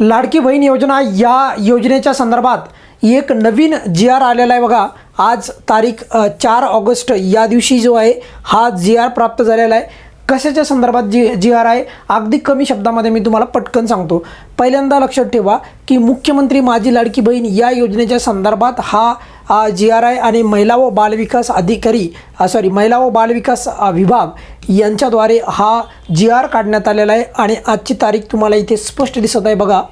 लाडकी बहीण योजना या योजनेच्या संदर्भात एक नवीन जी आर आलेला आहे बघा. आज तारीख चार ऑगस्ट या दिवशी जो आहे हा जी आर प्राप्त झालेला आहे. कशाच्या संदर्भात जी जी आर आहे? अगदी कमी शब्दामध्ये मी तुम्हाला पटकन सांगतो. पहिल्यांदा लक्षात ठेवा की मुख्यमंत्री माझी लाडकी बहीण या योजनेच्या संदर्भात हा जी आर आय आणि महिला व बालविकास अधिकारी सॉरी महिला व बालविकास विभाग यांच्याद्वारे हा जी आर काढण्यात आलेला आहे आणि आजची तारीख तुम्हाला इथे स्पष्ट दिसत आहे बघा.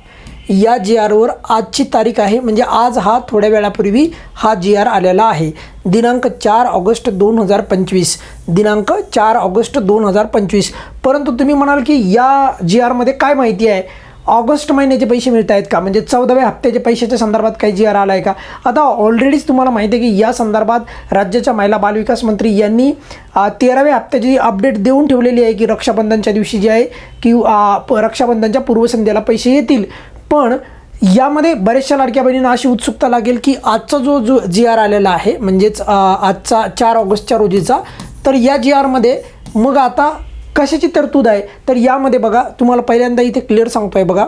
या जी आरवर आजची तारीख आहे म्हणजे आज हा थोड्या वेळापूर्वी हा जी आर आलेला आहे. दिनांक चार ऑगस्ट दोन हजार पंचवीस. दिनांक चार ऑगस्ट दोन हजार पंचवीस. परंतु तुम्ही म्हणाल की या जी आरमध्ये काय माहिती आहे? ऑगस्ट महिन्याचे पैसे मिळत आहेत का? म्हणजे चौदाव्या हप्त्याच्या पैशाच्या संदर्भात काही जी आर आला आहे का? आता ऑलरेडीच तुम्हाला माहिती आहे की या संदर्भात राज्याच्या महिला बालविकास मंत्री यांनी तेराव्या हप्त्याची अपडेट देऊन ठेवलेली आहे की रक्षाबंधनच्या दिवशी जे आहे की रक्षाबंधनच्या पूर्वसंध्येला पैसे येतील. पण यामध्ये बऱ्याचशा लाडक्या बहिणींना अशी उत्सुकता लागेल की आजचा जो जो जी आर आलेला आहे म्हणजेच आजचा चार ऑगस्टच्या रोजीचा तर या जी आरमध्ये मग आता कशाची तरतूद आहे? तर यामध्ये बघा तुम्हाला पहिल्यांदा इथे क्लिअर सांगतो आहे बघा.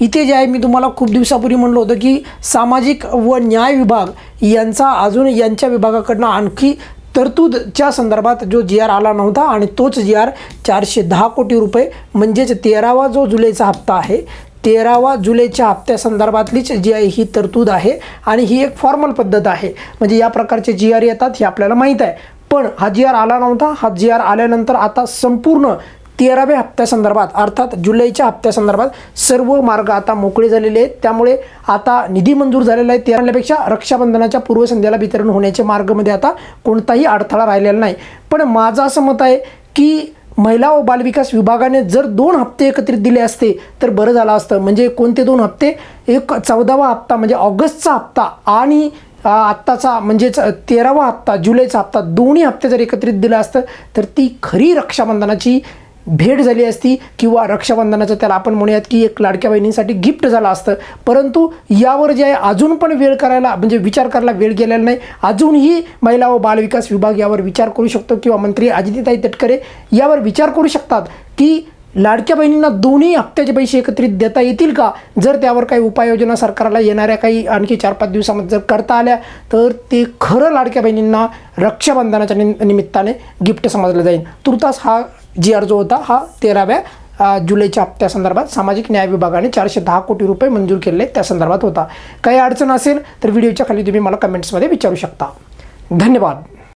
इथे जे आहे मी तुम्हाला खूप दिवसापूर्वी म्हणलं होतं की सामाजिक व न्याय विभाग यांचा अजून यांच्या विभागाकडनं आणखी तरतूदच्या संदर्भात जो जी आर आला नव्हता आणि तोच जी आर चारशे दहा कोटी रुपये म्हणजेच तेरावा जो जुलैचा हप्ता आहे तेरावा जुलैच्या हप्त्यासंदर्भातलीच जी आहे ही तरतूद आहे. आणि ही एक फॉर्मल पद्धत आहे. म्हणजे या प्रकारचे जी आर येतात हे आपल्याला माहीत आहे. पण हा जी आर आला नव्हता. हा जी आर आल्यानंतर आता संपूर्ण तेराव्या हप्त्यासंदर्भात अर्थात जुलैच्या हप्त्यासंदर्भात सर्व मार्ग आता मोकळे झालेले आहेत. त्यामुळे आता निधी मंजूर झालेला आहे. तेरापेक्षा रक्षाबंधनाच्या पूर्वसंध्येला वितरण होण्याच्या मार्गामध्ये आता कोणताही अडथळा राहिलेला नाही. पण माझं असं मत आहे की महिला व बालविकास विभागाने जर दोन हप्ते एकत्रित दिले असते तर बरं झालं असतं. म्हणजे कोणते दोन हप्ते? एक चौदावा हप्ता म्हणजे ऑगस्टचा हप्ता आणि आत्ताचा म्हणजेच तेरावा हप्ता जुलैचा हप्ता दोन्ही हप्ते जर एकत्रित दिलं असतं तर ती खरी रक्षाबंधनाची भेट झाली असती किंवा रक्षाबंधनाचं त्याला आपण म्हणूयात की एक लाडक्या बहिणींसाठी गिफ्ट झालं असतं. परंतु यावर जे आहे अजून पण वेळ करायला म्हणजे विचार करायला वेळ गेलेला नाही. अजूनही महिला व बालविकास विभाग यावर विचार करू शकतो किंवा मंत्री अजितीताई तटकरे यावर विचार करू शकतात की लाडक्या बहिणींना दोन्ही हप्त्याचे पैसे एकत्रित देता येतील का? जर त्यावर काही उपाययोजना सरकारला येणाऱ्या काही आणखी चार पाच दिवसामध्ये जर करता आल्या तर ते खरं लाडक्या बहिणींना रक्षाबंधनाच्या नि निमित्ताने गिफ्ट समजलं जाईल. तुर्तास हा जी आर जो होता हा तेराव्या जुलैच्या हप्त्यासंदर्भात सामाजिक न्याय विभागाने चारशे दहा कोटी रुपये मंजूर केले त्या संदर्भात होता. काही अडचण असेल तर व्हिडिओच्या खाली तुम्ही मला कमेंट्समध्ये विचारू शकता. धन्यवाद.